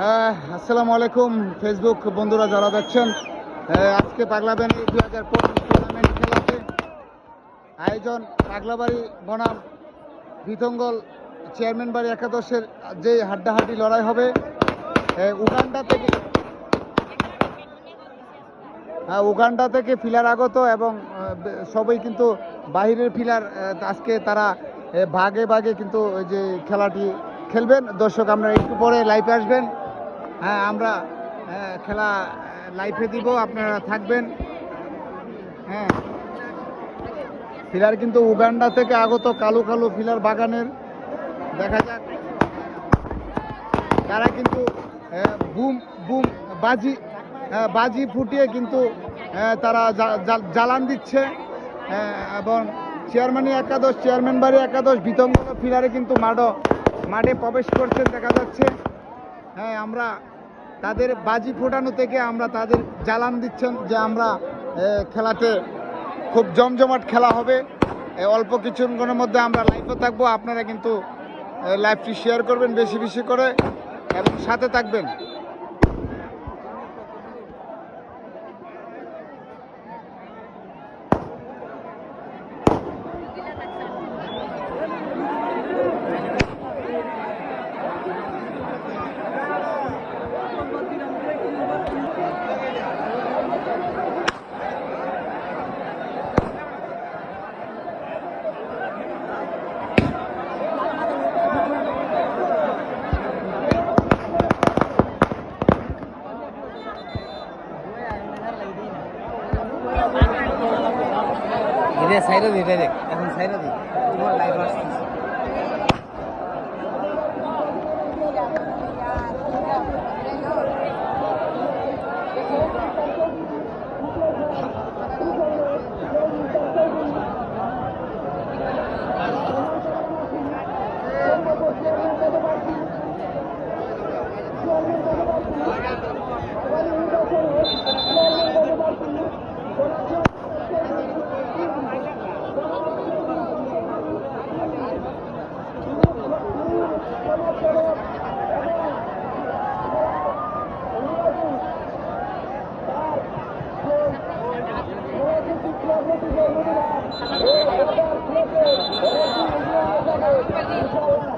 হ্যাঁ আসসালামু আলাইকুম। ফেসবুক বন্ধুরা যারা দেখছেন আজকে পাগলাবাড়ি দুই হাজার পঁচিশ টুর্নামেন্ট খেলাতে। আয়োজন পাগলাবাড়ি বনাম বিতঙ্গল চেয়ারম্যান বাড়ি একাদশের যে হাড্ডাহাড্ডি লড়াই হবে উগান্ডা থেকে হ্যাঁ উগান্ডা থেকে ফিলার আগত এবং সবাই কিন্তু বাহিরের ফিলার আজকে তারা ভাগে ভাগে কিন্তু যে খেলাটি খেলবেন। দর্শক আমরা একটু পরে লাইভে আসবেন। হ্যাঁ আমরা আহ, খেলা লাইফে দিব আপনারা থাকবেন। হ্যাঁ। ফিলার কিন্তু উগান্ডা থেকে আগত কালো কালো ফিলার বাগানের দেখা যাক। তারা কিন্তু আহ, বুম বুম বাজি আহ, বাজি ফুটিয়ে কিন্তু তারা জ্বালান দিচ্ছে। এবং চেয়ারম্যানই একাদশ চেয়ারম্যান বাড়ি একাদশ বিতঙ্গ ফিলারে কিন্তু মাঠও মাঠে প্রবেশ করছেন দেখা যাচ্ছে। হ্যাঁ আমরা তাদের বাজি ফোটানো থেকে আমরা তাদের জ্বালান দিচ্ছেন যে আমরা খেলাতে খুব জমজমাট খেলা হবে। অল্প কিছুক্ষণের মধ্যে আমরা লাইভে থাকব। আপনারা কিন্তু লাইভটি শেয়ার করবেন বেশি বেশি করে এবং সাথে থাকবেন। সাইডে দিই ডাইরেক্ট এখন সাইরা দিই তোমার লাইভ আসতেছে। Thank you.